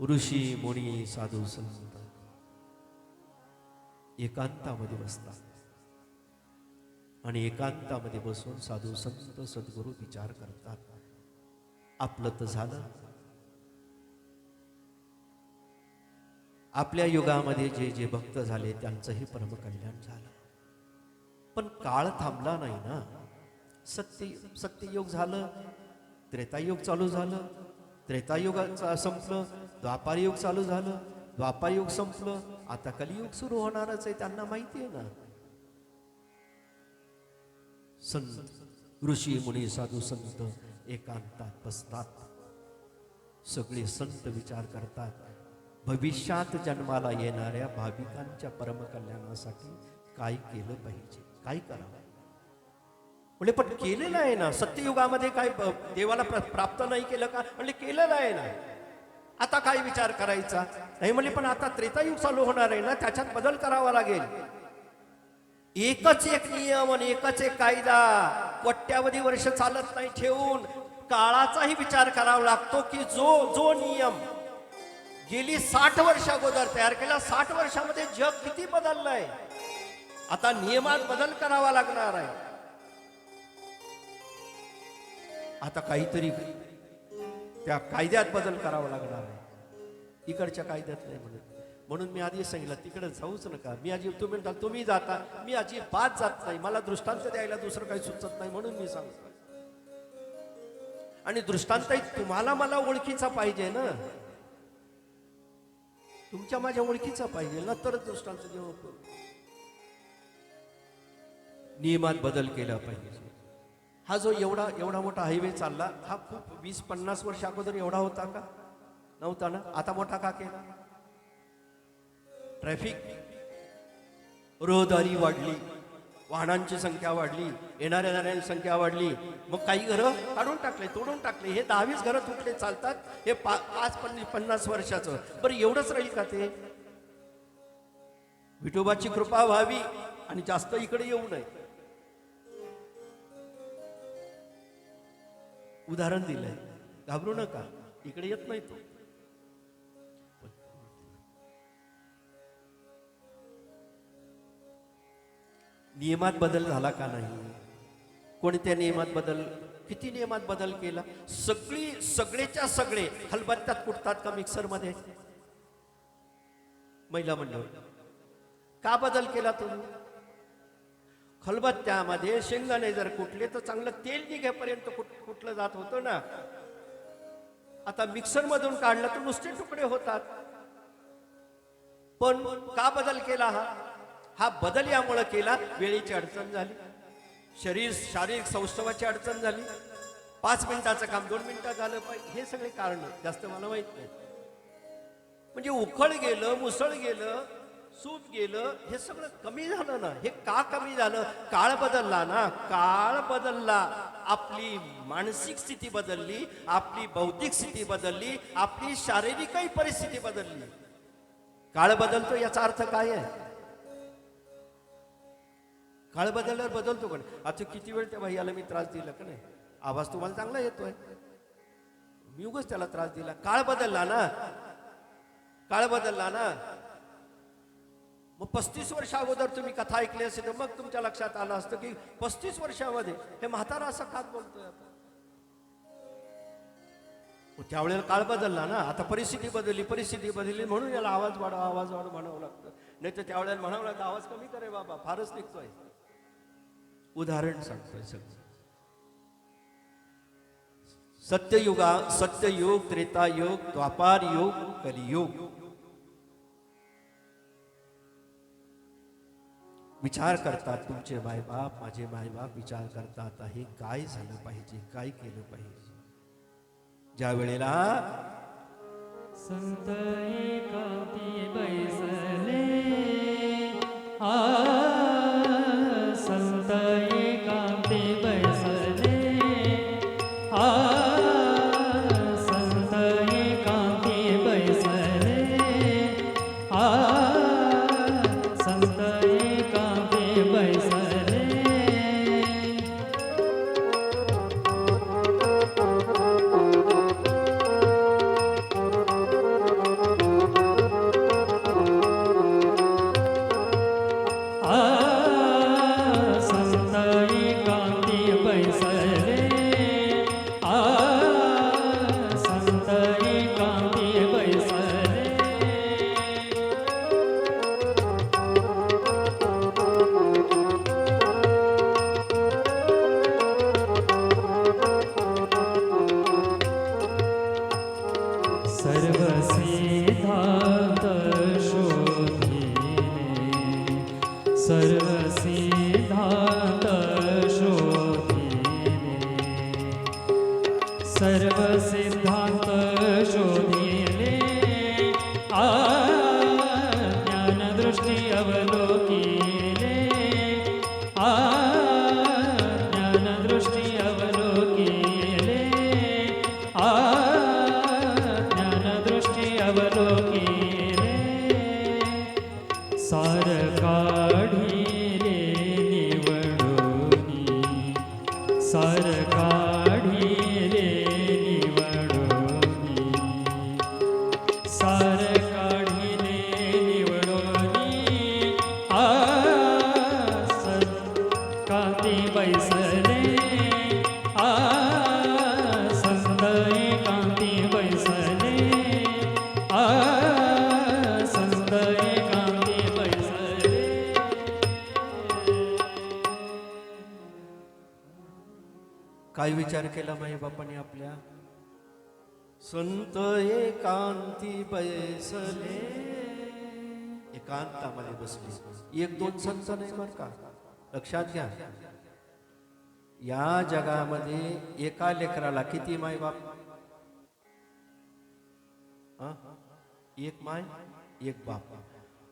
ऋषी मुनी साधू संत. एकांतामध्ये बसतात. आणि एकांतामध्ये बसून साधू संत सद्गुरू विचार करतात. आपलं तर झालं. आपल्या युगामध्ये जे जे भक्त झाले त्यांचंही परमकल्याण झालं. पण काळ थांबला नाही ना. सत्य सत्ययुग झालं. त्रेतायुग चालू झालं. त्रेतायुगाचं संपलं. द्वापार युग चालू झालं द्वापारयुग संपलं आता कलियुग सुरू होणारच आहे त्यांना माहिती आहे ना. संत ऋषी मुनी साधू संत एकांतात बसतात. सगळे संत विचार करतात भविष्यात जन्माला येणाऱ्या भाविकांच्या परमकल्याणासाठी काय केलं पाहिजे काय करावं? म्हणजे पण केलेलं आहे ना सत्ययुगामध्ये काय देवाला प्र- प्राप्त नाही केलं का? म्हणजे केलेलं आहे ना. आता काय विचार करायचा? नाही म्हणजे पण आता त्रेतायुग चालू होणार आहे ना त्याच्यात बदल करावा लागेल. एकच एक नियम आणि एकच एक कायदा. कोट्यावधी वर्ष चालत नाही ठेवून काळाचाही विचार करावा लागतो की जो जो नियम गेली साठ वर्ष अगोदर तयार केला साठ वर्षामध्ये जग किती बदललंय? आता नियमात बदल करावा लागणार आहे. आता काहीतरी त्या कायद्यात बदल करावा लागणार इकडच्या कायद्यात नाही म्हणत म्हणून मी आधी सांगितलं तिकडे जाऊच नका. मी अजीब तुम्ही म्हणताल तुम्ही जाता. मी अजिबात जात नाही. मला दृष्टांत द्यायला दुसरं काही सुचत नाही म्हणून मी सांगतो आणि दृष्टांत तुम्हाला मला ओळखीचा पाहिजे ना. तुमच्या माझ्या ओळखीचा पाहिजे ना तरच दृष्टांत देऊ नियमात बदल केला पाहिजे. हा जो एवढा एवढा मोठा हायवे चालला हा खूप वीस पन्नास वर्ष अगोदर एवढा होता का? नव्हता ना आता मोठा का केला? ट्रॅफिक रहदारी वाढली. वाहनांची संख्या वाढली. येणाऱ्या जाणाऱ्यांची संख्या वाढली. मग काही घरं काढून टाकले तोडून टाकले. हे दहावीस घरं तुटले चालतात? हे पा पाच पन्नास पन्नास वर्षाचं. बरं एवढंच राहील का ते? विठोबाची कृपा व्हावी आणि जास्त इकडे येऊ नये. उदाहरण दिलंय. घाबरू नका. इकडे येत नाही तो. नियमात बदल झाला का नाही? कोणत्या नियमात बदल? किती नियमात बदल केला? सगळी सगळेच्या सगळे खलबत्त्यात कुटतात का मिक्सरमध्ये? महिला मंडळ का बदल केला तुम्ही? खलबत्त्यामध्ये शेंगदाणे जर कुटले तर चांगलं तेल निघेपर्यंत कुट कुटलं जात होतं ना. आता मिक्सरमधून काढलं तर नुसते तुकडे होतात. पण का बदल केला हा? हा बदल यामुळे केला. वेळेची अडचण झाली. शरीर शारीरिक सौष्ठवाची अडचण झाली. पाच मिनिटाचं काम दोन मिनिटात झालं पाहिजे. हे सगळे कारण जास्त मला माहीत नाही. म्हणजे उखळ गेलं मुसळ गेलं सूप गेलं हे सगळं कमी झालं ना. हे का कमी झालं? काळ बदलला ना. काळ बदलला. आपली मानसिक स्थिती बदलली. आपली बौद्धिक स्थिती बदलली. आपली शारीरिकही परिस्थिती बदलली. काळ बदलतो याचा अर्थ काय आहे? काळ बदलल्यावर बदलतो पण आता किती वेळ त्या भैयाला मी त्रास दिला का नाही? आवाज तुम्हाला चांगला येतोय. मी उगच त्याला त्रास दिला. काळ बदलला ना? काळ बदलला ना? मग पस्तीस वर्ष अगोदर तुम्ही कथा ऐकली असेल तर मग तुमच्या लक्षात आलं असतं की पस्तीस वर्षामध्ये हे म्हातारा असं का बोलतोय आता? त्यावेळेला काळ बदलला ना? आता परिस्थिती बदलली परिस्थिती बदलली म्हणून याला आवाज वाढवा आवाज वाढव म्हणावं लागतं. नाही तर त्यावेळेला म्हणावं लागतं आवाज कमी करे बाबा फारच निघतोय. उदाहरण सांगतोय सगळं. सत्ययुगा सत्ययुग त्रेतायुग द्वापार योग कलियुग. विचार करतात तुमचे मायबाप माझे मायबाप विचार करतात हे काय झालं पाहिजे काय केलं पाहिजे? ज्या वेळेला संत बैसले आ संत विचार केला माई बापाने आपल्या. संत एकांती बैसले. एकांतामध्ये बसले. एक दोन संत नाही बर का? लक्षात घ्या. या जगामध्ये एका लेकराला किती माय बाप? हा? एक माय एक बाप.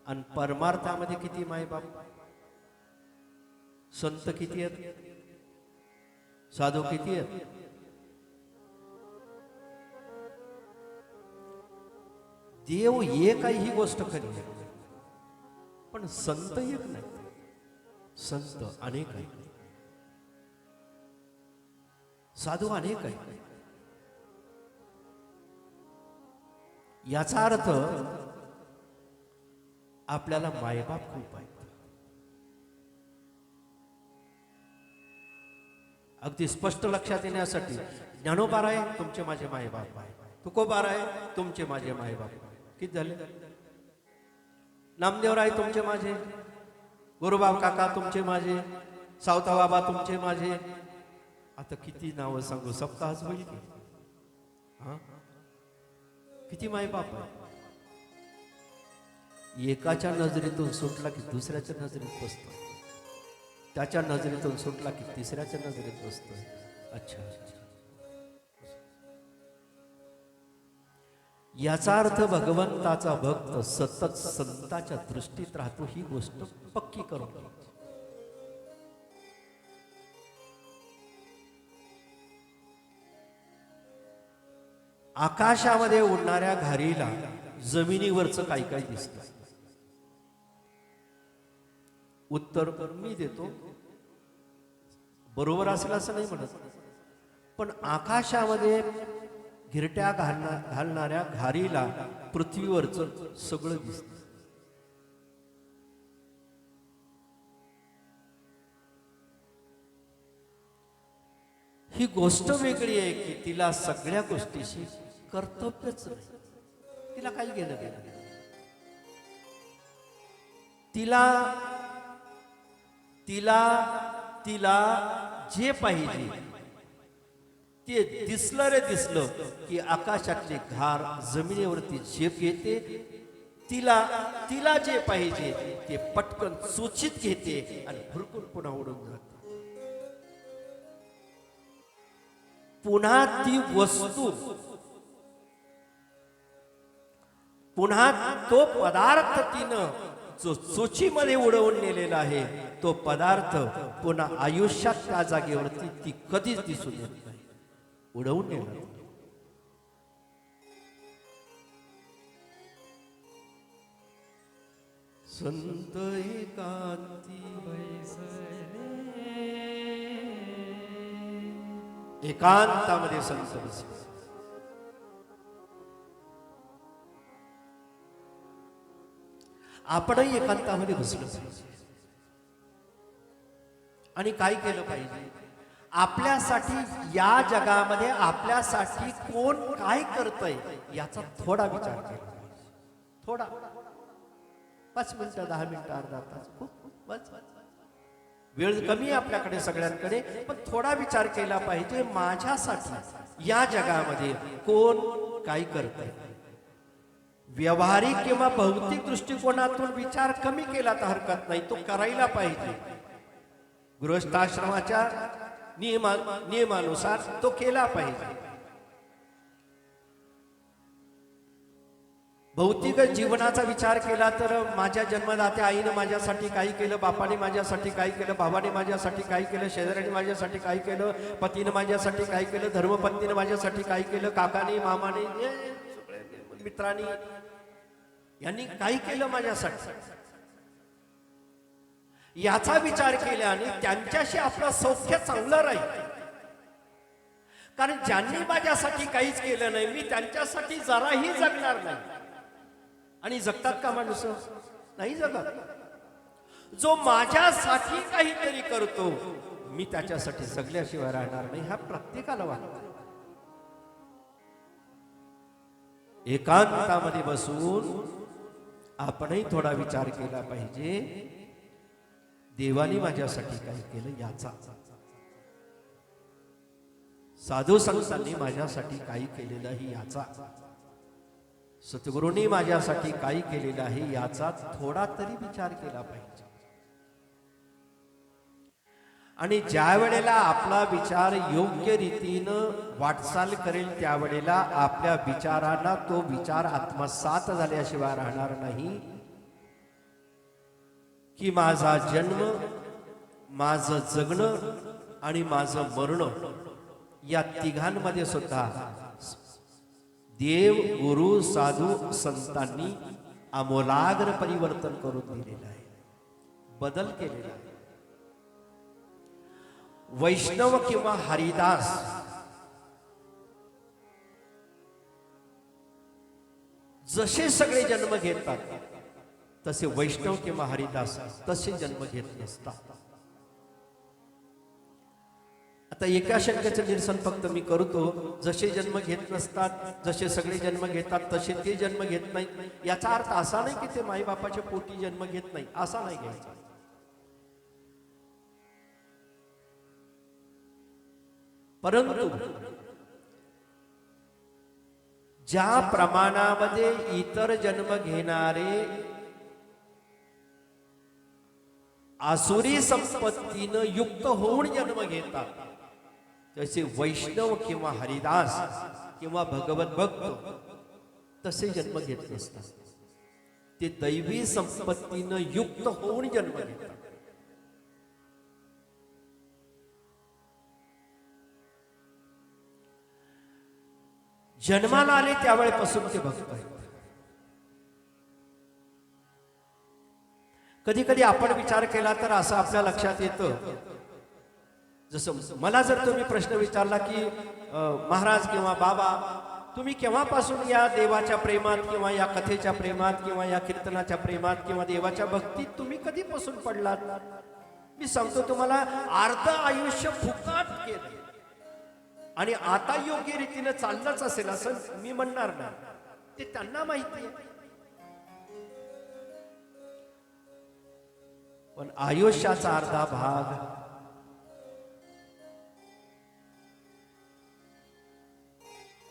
आणि परमार्थामध्ये किती माय बाप? संत किती आहेत? साधू किती आहेत? देव एक आहे ही गोष्ट खरी आहे पण संत एक नाही संत अनेक आहे साधू अनेक आहे याचा अर्थ आपल्याला मायबाप खूप आहे अगदी स्पष्ट लक्षात येण्यासाठी ज्ञानोबार आहे तुमचे माझे मायबाप आहे तुकोबाराय तुमचे माझे मायबाप किती झाले? नामदेवराय तुमचे माझे गुरुबाब काका तुमचे माझे सावता बाबा तुमचे माझे. आता किती नावं सांगू? सप्ताहच होईल हा? किती मायबाप बाप एकाच्या नजरेतून सुटला की दुसऱ्याच्या नजरेत बसतो. त्याच्या नजरेतून सुटला की तिसऱ्याच्या नजरेत बसतोय. अच्छा. याचा अर्थ भगवंताचा भक्त सतत संताच्या दृष्टीत राहतो ही गोष्ट पक्की करून आकाशामध्ये उडणाऱ्या घारीला जमिनीवरचं काही काही दिसतं उत्तर मी देतो. बरोबर असेल असं नाही म्हणत. पण आकाशामध्ये घिरट्या घालणार घालणाऱ्या घारीला पृथ्वीवरचं सगळं दिसत. ही गोष्ट वेगळी आहे की तिला सगळ्या गोष्टीशी कर्तव्यच तिला काही गेलं गेलं नाही. तिला तिला तिला जे पाहिजे ते दिसलं रे दिसलं की आकाशातले घार जमिनीवरती झेप घेते तिला तिला जे पाहिजे ते पटकन सूचित घेते आणि भरपूर पुन्हा उडून जाते. पुन्हा ती वस्तू पुन्हा तो पदार्थ तिनं जो चुचीमध्ये उडवून नेलेला आहे तो पदार्थ पुन्हा आयुष्यात त्या जागेवरती ती कधीच दिसून येत नाही. उडवून नेला. संत एकांती एकांतामध्ये संत बसले. आपणही एकांतामध्ये बसलो पाहिजे आणि काय केलं पाहिजे? आपल्यासाठी या जगामध्ये आपल्यासाठी कोण काय करतय याचा थोडा विचार केला थोडा. पाच मिनिटं दहा मिनिटं अर्धा तास. खूप बस. वेळ कमी आहे आपल्याकडे सगळ्यांकडे पण थोडा विचार केला पाहिजे माझ्यासाठी या जगामध्ये कोण काय करतय? व्यवहारिक किंवा भौतिक दृष्टिकोनातून विचार कमी केला तर हरकत नाही तो करायला पाहिजे. गृहस्थाश्रमाच्या नियमा नियमानुसार तो केला पाहिजे. भौतिक जीवनाचा विचार केला तर माझ्या जन्मदात्या आईनं माझ्यासाठी काही केलं बापाने माझ्यासाठी काही केलं भावाने माझ्यासाठी काही केलं शेजाऱ्याने माझ्यासाठी काही केलं पतीनं माझ्यासाठी काही केलं धर्मपत्नीनं माझ्यासाठी काही केलं काकाने मामाने सगळे मित्रांनी यांनी काही केलं माझ्यासाठी? याचा विचार केल्याने त्यांच्याशी आपलं सौख्य चांगलं राहील. कारण ज्यांनी माझ्यासाठी काहीच केलं नाही मी त्यांच्यासाठी जराही जगणार नाही. आणि जगतात का माणूस? नाही जगत. जो माझ्यासाठी काहीतरी करतो मी त्याच्यासाठी जगल्याशिवाय राहणार नाही हा प्रत्येकाला वाटतो. एकांतामध्ये बसून आपणही थोडा विचार केला पाहिजे. देवानी माझ्यासाठी काय केलं याचा. साधू संतांनी माझ्यासाठी काही केलेलं आहे याचा. सद्गुरूंनी माझ्यासाठी काही केलेलं आहे याचा थोडा तरी विचार केला पाहिजे. आणि ज्या वेळेला आपला विचार योग्य रीतीनं वाटचाल करेल त्यावेळेला आपल्या विचारांना तो विचार आत्मसात झाल्याशिवाय राहणार नाही. की माझा जन्म माझं जगणं आणि माझं मरण या तिघांमध्ये सुद्धा देव गुरु साधू संतांनी आमोलाग्र परिवर्तन करून दिलेलं आहे. बदल केलेला आहे. वैष्णव किंवा हरिदास. जसे सगळे जन्म घेतात तसे वैष्णव किंवा हरिदास तसे जन्म घेत नसतात. आता एका शंकेचं निरसन फक्त मी करतो जसे जन्म घेत नसतात जसे सगळे जन्म घेतात तसे ते जन्म घेत नाही याचा अर्थ असा नाही की ते माईबापाच्या पोटी जन्म घेत नाही असा नाही घ्यायचा. परंतु ज्या प्रमाणामध्ये इतर जन्म घेणारे आसुरी संपत्तीनं युक्त होऊन जन्म घेतात तसे वैष्णव किंवा हरिदास किंवा भगवत भक्त तसे जन्म घेत नसतात. ते दैवी संपत्तीनं युक्त होऊन जन्म घेतात. जन्माला आले त्यावेळेपासून ते भक्त आहेत कधी कधी आपण विचार केला तर असं आपल्या लक्षात येतं. जसं मला जर तुम्ही प्रश्न विचारला की महाराज किंवा बाबा तुम्ही केव्हापासून या देवाच्या प्रेमात किंवा या कथेच्या प्रेमात किंवा या कीर्तनाच्या प्रेमात किंवा देवाच्या भक्तीत तुम्ही कधीपासून पडलात? मी सांगतो तुम्हाला अर्ध आयुष्य फुकाट केलं आणि आता योग्य रीतीने चाललंच असेल असं मी म्हणणार ना ते त्यांना माहिती आहे. पण आयुष्याचा अर्धा भाग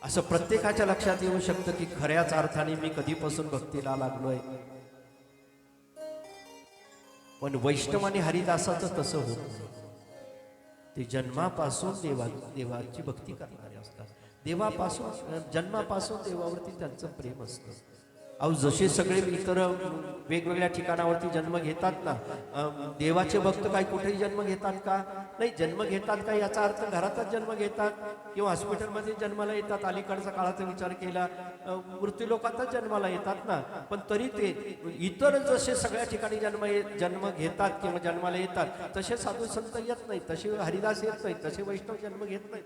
असं प्रत्येकाच्या लक्षात येऊ शकतं की खऱ्याच अर्थाने मी कधीपासून भक्तीला लागलोय. पण वैष्णव आणि हरिदासाचं तसं होत नाही. ते जन्मापासून देवा देवाची भक्ती करणारे असतात. देवापासून जन्मापासून देवावरती त्यांचं प्रेम असतं. अहो जसे सगळे इतर वेगवेगळ्या ठिकाणावरती जन्म घेतात ना देवाचे भक्त काय कुठेही जन्म घेतात का? नाही जन्म घेतात का याचा अर्थ घरातच जन्म घेतात? किंवा हॉस्पिटलमध्ये जन्माला येतात अलीकडचा काळाचा विचार केला मृत्यू लोकातच जन्माला येतात ना? पण तरी ते इतर जसे सगळ्या ठिकाणी जन्म ये- जन्म घेतात किंवा जन्माला येतात तसे साधू संत येत नाही तसे हरिदास येत नाही तसे वैष्णव जन्म घेत नाही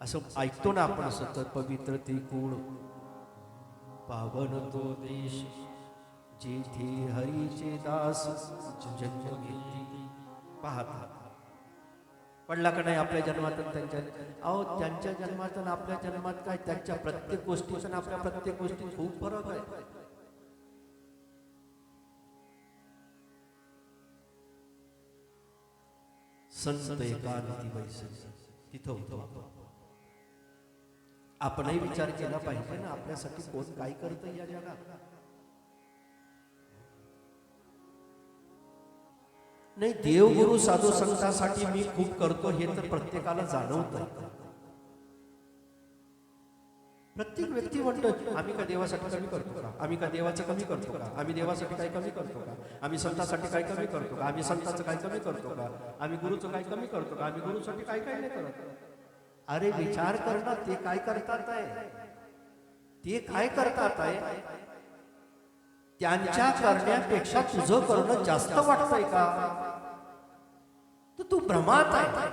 असं ऐकतो ना आपण सतत पवित्र ते कुळ पावन तो देश. जेथे हरीचे दास जन्म घेतली पाहतात पडला का नाही आपल्या जन्मातून त्यांच्या? अहो त्यांच्या जन्मातून आपल्या जन्मात काय? त्यांच्या प्रत्येक गोष्टीचा आपल्या प्रत्येक गोष्टीत खूप फरक आहे. संत एकांती वैसे तिथं होतो आपणही विचार केला पाहिजे ना आपल्यासाठी कोण काय करतं या जगात? नाही देवगुरु साधू संतासाठी मी खूप करतो हे तर प्रत्येकाला जाणवत प्रत्येक व्यक्ती म्हणतो आम्ही का देवासाठी कमी करतो का? आम्ही का देवाचं कमी करतो का? आम्ही देवासाठी काय कमी करतो का? आम्ही संतासाठी काय कमी करतो का? आम्ही संतांचं काय कमी करतो का? आम्ही गुरुचं काय कमी करतो का? आम्ही गुरुसाठी काय काय नाही करत? अरे विचार करणं ते काय करतात आहे? ते काय करतात आहे? त्यांच्या करण्यापेक्षा तुझं करणं जास्त वाटतंय का? तर तू भ्रमात आहे.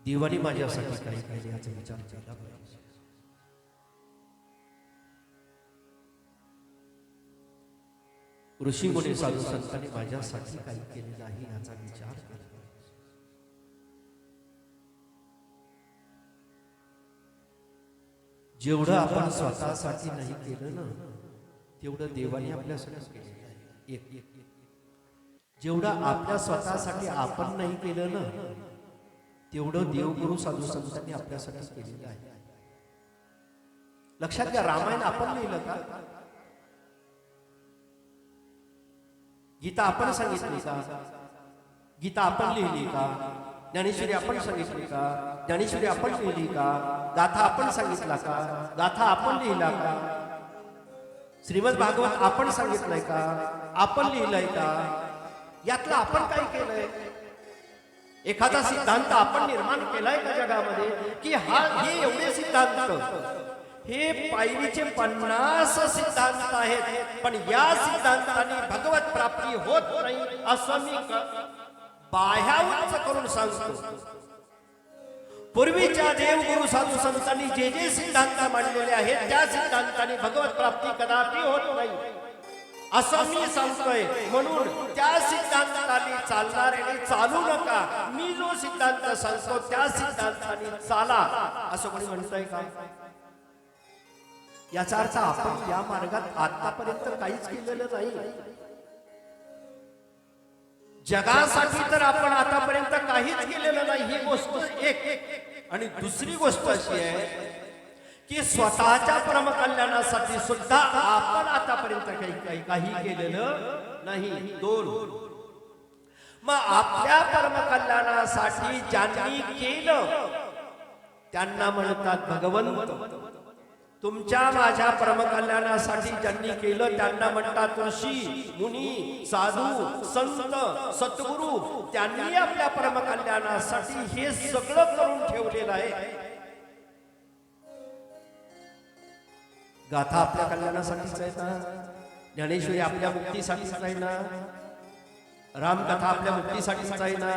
देवाने माझ्यासाठी काही केले याचा विचार केला पाहिजे. ऋषीमुनी साधू संतांनी माझ्यासाठी काही केले नाही याचा विचार केला. जेवढं आपण स्वतःसाठी नाही केलं ना तेवढं देवाने आपल्यासाठी केलेलं आहे. एक एक जेवढं आपल्या स्वतःसाठी आपण नाही केलं ना तेवढं देवगुरु साधू संतांनी आपल्यासाठी केलेलं आहे. लक्षात घ्या रामायण आपण लिहिलं का? गीता आपण सांगितली का? गीता आपण लिहिली का? ज्ञानेश्वरी आपण सांगितली का? ज्ञानेश्वरी आपण लिहिली का? गाथा आपण सांगितला का? गाथा आपण लिहिला का? श्रीमद भागवत आपण सांगितलंय का? आपण लिहिलंय का? यातलं आपण काय केलंय? एखादा सिद्धांत आपण निर्माण केलाय का जगामध्ये? की हा हे एवढे सिद्धांत हे पायरीचे पन्नास सिद्धांत आहेत पण या सिद्धांताने भगवत प्राप्ती होत नाही असं मी क- करून सांगतो. पूर्वीच्या देवगुरु साधू संतांनी जे जे सिद्धांत मांडलेले आहेत त्या सिद्धांताने भगवत प्राप्ती कदापि होत नाही. असं मी सांगतोय म्हणून त्या सिद्धांताने चालणाऱ्याने चालू नका. मी जो सिद्धांत सांगतो त्या सिद्धांताने चाला. असं कोणी म्हणतंय का? याचा अर्थ आपण या मार्गात आतापर्यंत काहीच केलेलं नाही. जगासाठी तर आपण आतापर्यंत काहीच केलेलं नाही. ही गोष्ट एक. आणि दुसरी गोष्ट अशी आहे की स्वतःच्या परमकल्याणासाठी सुद्धा आपण आतापर्यंत काही काही काही केलेलं नाही. दोन. मग आपल्या परमकल्याणासाठी ज्यांनी केलं त्यांना म्हणतात भगवंत. तुमच्या माझ्या परमकल्याणासाठी ज्यांनी केलं त्यांना म्हणतात ऋषी मुनी साधू संत सद्गुरू त्यांनी आपल्या परमकल्याणासाठी हे सगळं करून ठेवलेलं आहे. गाथा आपल्या कल्याणासाठीच आहे ना? ज्ञानेश्वरी आपल्या मुक्तीसाठीच आहे ना? रामकथा आपल्या मुक्तीसाठीच आहे ना?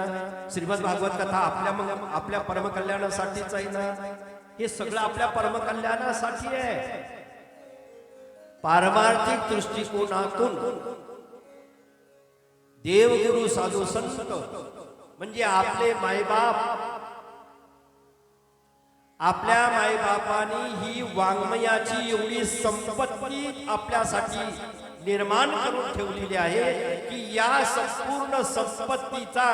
श्रीमद भागवत कथा आपल्या आपल्या परमकल्याणासाठीच आहे ना? हे सगळं आपल्या परमकल्याणासाठी आहे. पारमार्थिक दृष्टिकोनातून देवगुरु साधू संत म्हणजे आपले मायबाप आपल्या मायबापानी ही वाङ्मयाची एवढी संपत्ती आपल्यासाठी निर्माण करून ठेवलेली आहे की या संपूर्ण संपत्तीचा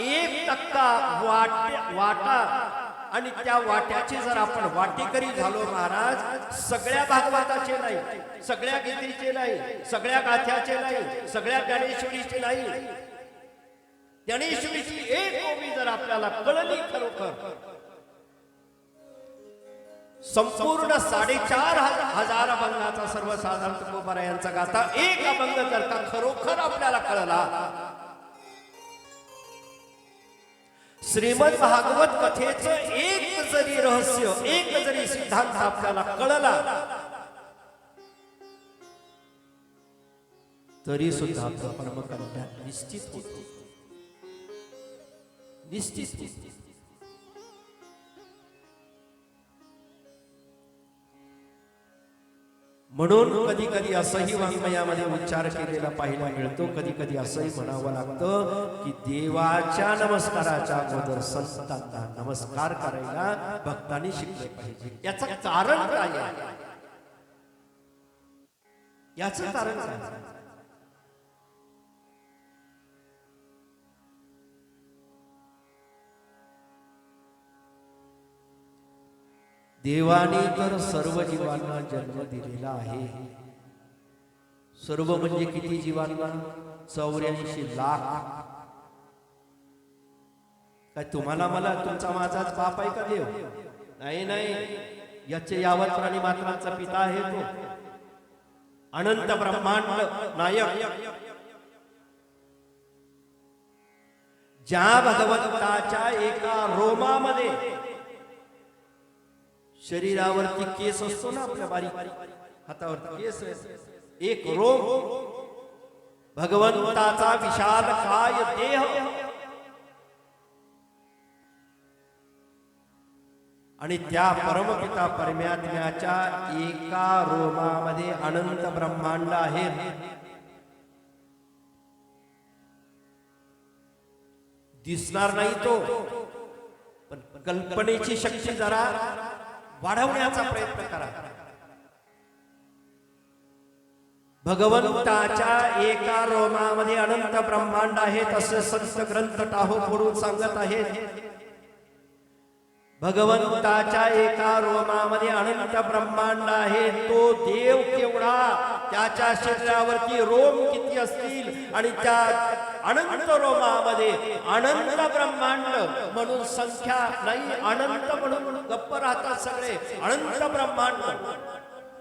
एक टक्का वाट वाटा आणि त्या वाट्याचे जर आपण वाटेकरी झालो महाराज सगळ्या भागवताचे नाही सगळ्या गीतेचे नाही सगळ्या गाथ्याचे नाही सगळ्या ज्ञानेश्वरीचे नाही. ज्ञानेश्वरीची एक ओवी जर आपल्याला कळली खरोखर संपूर्ण साडेचार हजार अभंगाचा सर्वसाधारण तुकोबारा यांचा गाथा एक अभंग जर का खरोखर आपल्याला कळला श्रीमद भागवत कथेचं एक जरी रहस्य एक जरी सिद्धांत आपल्याला कळला तरी सुद्धा आपलं परमकल्याण निश्चित होत. निश्चित म्हणून कधी कधी असंही वाङ्मयामध्ये उच्चार केलेला पाहायला मिळतो. कधी कधी असंही म्हणावं लागतं की देवाच्या नमस्काराच्या अगोदर संतांना नमस्कार करायला भक्तांनी शिकले पाहिजे. याचं कारण काय याच याचं कारण काय देवाने तर सर्व जीवांना जन्म दिलेला आहे. सर्व म्हणजे किती जीवांना? चौऱ्याऐंशी लाख. काय तुम्हाला मला तुमचा माझाच बाप आहे का देव? नाही नाही. याचे यावत प्राणी मात्रांचा पिता आहे तो. अनंत ब्रह्मांड नायक. ज्या भगवंताच्या एका रोमामध्ये शरीरावरती केस असतो ना आपल्या बारीक हातावरती केस एक रोम भगवंताचा विशाल काय देह? आणि त्या परमपिता परमात्म्याच्या एका रोमामध्ये अनंत ब्रह्मांड आहे. दिसणार नाही तो. पण कल्पनेची शक्ती जरा वाढवण्याचा प्रयत्न करा. भगवंताच्या एका रोमामध्ये अनंत ब्रह्मांड आहेत असे संत ग्रंथ टाहो फोडून सांगत आहेत. भगवंताच्या एका रोमामध्ये अनंत ब्रह्मांड आहे तो देव केवढा त्याच्या शरीरावरती रोम किती असतील आणि त्या अनंत रोमामध्ये अनंत ब्रह्मांड म्हणून संख्या नाही अनंत म्हणून गप्प राहतात सगळे. अनंत ब्रह्मांड.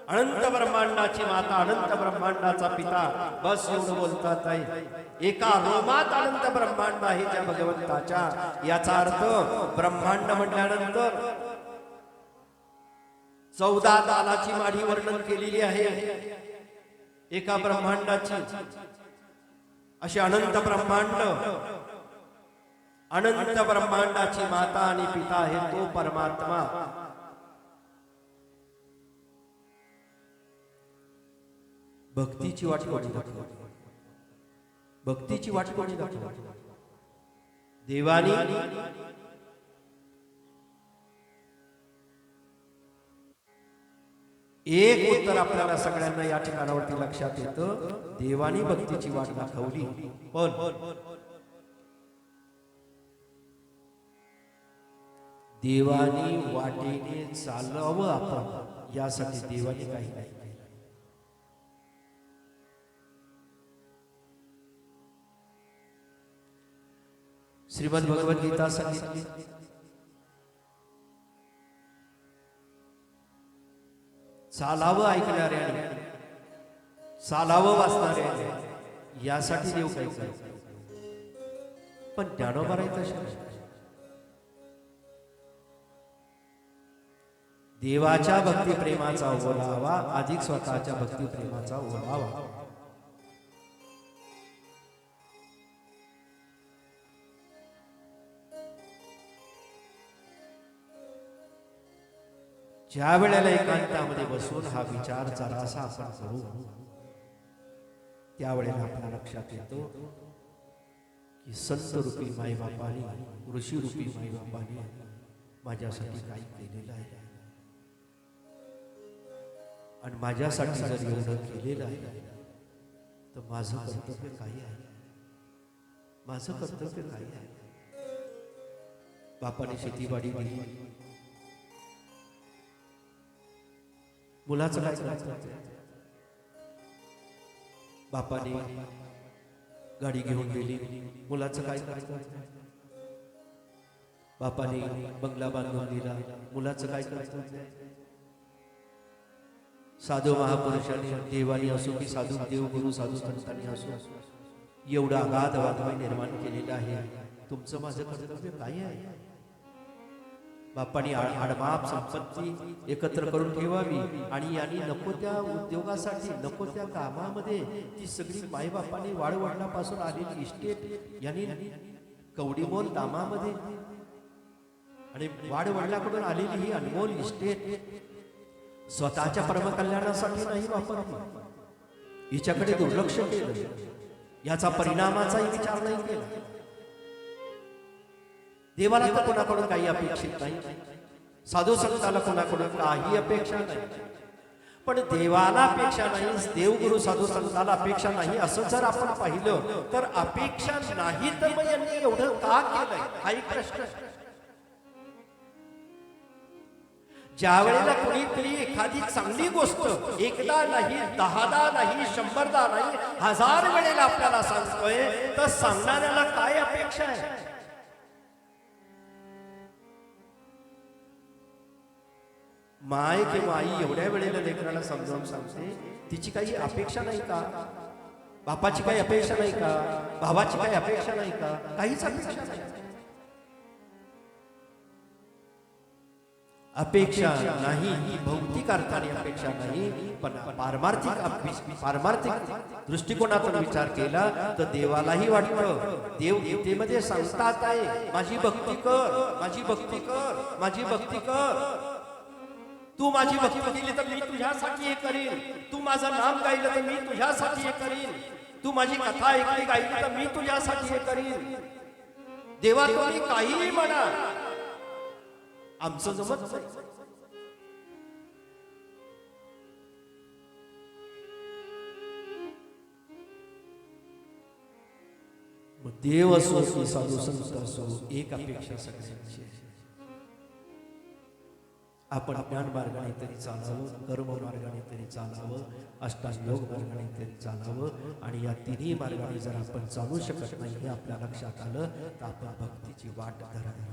अनंत ब्रह्मांडाची माता अनंत ब्रह्मांडाचा पिता. बस एवढं बोलतात आहे एका रोमात अनंत ब्रह्मांड आहे त्या भगवंताच्या. याचा अर्थ ब्रह्मांड म्हटल्यानंतर चौदा दालाची माढी वर्णन केलेली आहे. एका ब्रह्मांडाची. अशी अनंत ब्रह्मांड. अनंत ब्रह्मांडाची माता आणि पिता आहे तो परमात्मा. भक्तीची वाट कोणी दाखवा भक्तीची वाट कोणी दाखवा देवानी एक उत्तर आपल्याला सगळ्यांना या ठिकाणावरती लक्षात येतं. देवानी भक्तीची वाट दाखवली. पण देवानी वाटेने चालावं आपण. यासाठी देवाने काही नाही केलं. श्रीमद भगवद्गीता सांगितली. चालावं ऐकणाऱ्याने चालावं वाचणाऱ्याने यासाठी देव काही पण ज्ञानोबा आहे तसे देवाच्या भक्तिप्रेमाचा ओलावा अधिक स्वतःच्या भक्तिप्रेमाचा ओलावा. ज्या वेळेला एकांतामध्ये बसून हा विचार जरासा आपण करू त्यावेळेला आपल्या लक्षात येतो की संत रूपी माईबापाने ऋषी रूपी माईबापाने माझ्यासाठी काही केलेलं आहे. आणि माझ्यासाठी जर एवढं केलेलं आहे तर माझं कर्तव्य काही आहे. माझं कर्तव्य काही आहे. बापाने शेतीवाडी दिली. मुलाचं काय कर्तव्य बापाने गाडी घेऊन गेली. मुलाचं काय कर्तव्य बापाने बंगला बांधून दिला. मुलाचं काय कर्तव्य साधू महापुरुषांनी देवानी असो की साधू देवगुरु साधू संतांनी असो एवढा अगाध वादमय निर्माण केलेला आहे. तुमचं माझं कर्तव्य काय आहे? बापानी आडमाप संपत्ती एकत्र करून ठेवावी आणि यांनी नको त्या उद्योगासाठी नको त्या कामामध्ये ती सगळी माईबापाने वाडवडिलापासून आलेली इस्टेट यांनी कवडीमोल दामामध्ये आणि वाडवडल्याकडून आलेली ही अनमोल इस्टेट स्वतःच्या परमकल्याणासाठी नाही वापरली. हिच्याकडे दुर्लक्ष केलं. याचा परिणामाचाही विचार नाही केला. देवाला तर कोणाकडून काही अपेक्षित नाही. साधू संताला कोणाकडून काही अपेक्षा नाही. पण देवाला अपेक्षा नाही देवगुरु साधू संताला अपेक्षा नाही असं जर आपण पाहिलं तर अपेक्षा नाही तर मग यांनी एवढं का केलंय? हा एक प्रश्न. ज्या वेळेला कुणीतरी एखादी चांगली गोष्ट एकदा नाही दहादा नाही शंभरदा नाही हजार वेळेला आपल्याला सांगतोय तर सांगणाऱ्याला काय अपेक्षा आहे? माय किंवा आई एवढ्या वेळेला लेकराला समजावून सांगते तिची काही अपेक्षा नाही का? बापाची काही अपेक्षा नाही का? भावाची काही अपेक्षा नाही का? काहीच अपेक्षा नाही. अपेक्षा नाही ही भौतिक अर्थाने अपेक्षा नाही पण पारमार्थिक पारमार्थिक दृष्टिकोनातून विचार केला तर देवालाही वाटतं देव गीतेमध्ये सांगतात आहे माझी भक्ती कर माझी भक्ती कर माझी भक्ती कर. तू माझी भक्ती केली तर मी तुझ्यासाठी हे करीन. तू माझं नाम गायलं तर मी तुझ्यासाठी हे करीन. तू माझी कथा ऐकली गायली तर मी तुझ्यासाठी हे करीन. देवा तुम्ही काहीही म्हणा. आमचं जमत नाही. मग देव असो असो साधू संत असो एक अपेक्षा सगळ्यांची. आपण ज्ञान मार्गाने तरी चालावं कर्म मार्गाने तरी चालावं अष्टांग मार्गाने तरी चालावं आणि या तिन्ही मार्गाने जर आपण चालू शकत नाही हे आपल्या लक्षात आलं तर आपण भक्तीची वाट धरावी.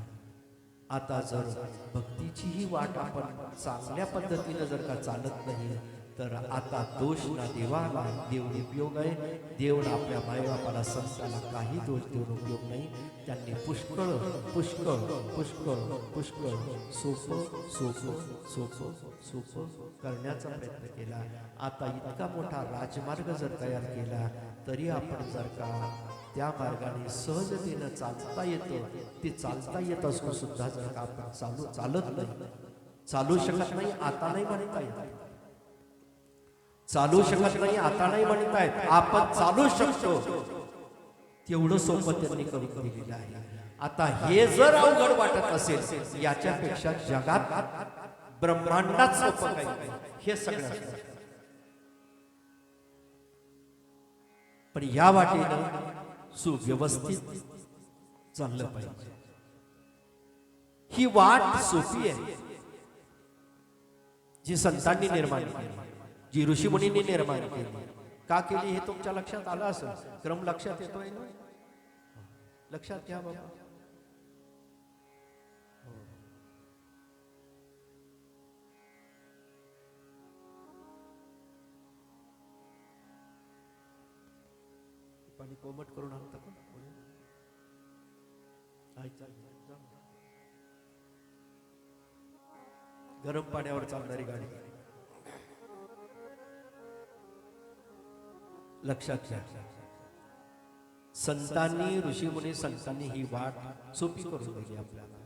आता जर भक्तीची ही वाट आपण चांगल्या पद्धतीनं जर का चालत नाही तर आता दोष ना देवाला देव उपयोग आहे. देव आपल्या मायबापाला संस्थाला काही दोष देऊन उपयोग नाही. त्यांनी पुष्कळ पुष्कळ पुष्कळ पुष्कळ सोपं सोपं सोपं सोपं करण्याचा प्रयत्न केला. आता इतका मोठा राजमार्ग जर तयार केला तरी आपण जर का त्या मार्गाने सहजतेनं चालता येतं ते चालता येत असून सुद्धा जर का आपण चालू चालत नाही चालू शकत नाही आता नाही म्हणता येत. चालू शकत नाही आता नाही म्हणतायत आपण चालू शकतो. तेवढं सोपं त्यांनी करून दिलेलं आहे. आता हे जर अवघड वाटत असेल याच्यापेक्षा जगात ब्रह्मांडात सोपं काही हे सगळं पण या वाटेनं सुव्यवस्थित चाललं पाहिजे. ही वाट सोपी आहे जी संतांनी निर्माण केली. जी ऋषीमुनींनी निर्माण केली. का केली हे तुमच्या लक्षात आलं असं क्रम लक्षात येतोय ना? लक्षात घ्या बाबा. पाणी कोमट करून आणता का चाल, गरम पाण्यावर चालणारी गाडी. लक्षात घ्या. संतांनी ऋषीमुनी संतांनी ही वाट सोपी करून दिली आपल्याला.